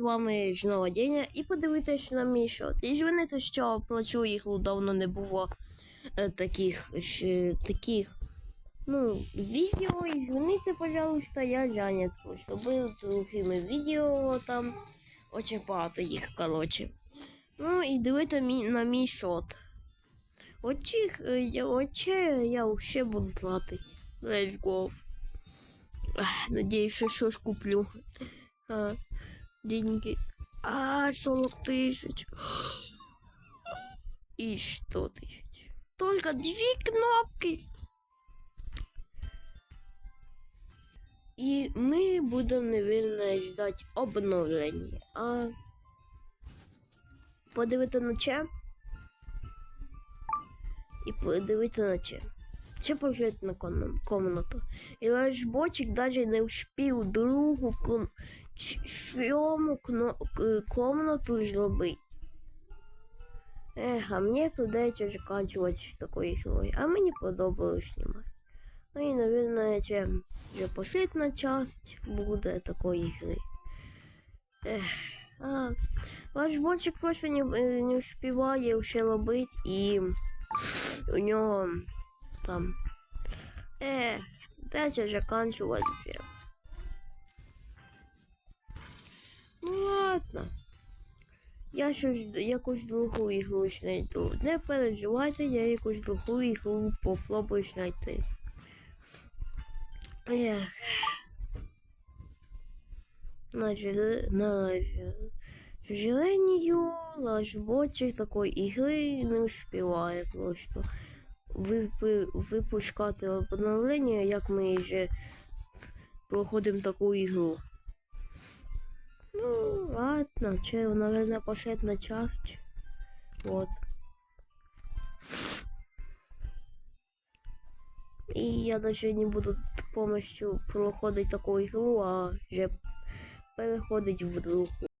вами знову Деня і подивитись на мій шот. І звинити, що плачу їх давно не було е, таких, таких ну, відео. І звинити, пожалуйста, я зайнят. Робив другими відео там. Очень багато їх, коротше. Ну і дивити мій, на мій шот. Очих, е, я- оче я вообще буду платити. Let's go. Ах, що щось куплю. Деньги. А, 40 тысяч. И 100 тысяч. Только две кнопки. І ми будемо, наверное, ждать обновлення. А подивити на че? І подивити на че. Чи пожити на ком- комнату. І наш бочик навіть не вспів другу кон- ч- сьому кно- комнату зробити. Ех, а мені придеться заканчувати з такою грою. А мені подобалось знімати. Ну і, наверное, це вже последня часть буде такої гри. Ех, а, ваш бочик просто не, не вспіває все робити і у нього там. Ех, дайте заканчувати вже. Ну ладно. Я щось якусь другу ігру знайду. Не переживайте, я якусь другу ігру попробую знайти. Ех. На, жале- сожалению, наш ботчик такої ігри не успіває просто випускати обновлення, як ми вже проходимо таку ігру. Ну, ладно, че, наверное, последняя часть. Вот. И я даже не буду повністю проходити таку ігру, а вже переходить в другу.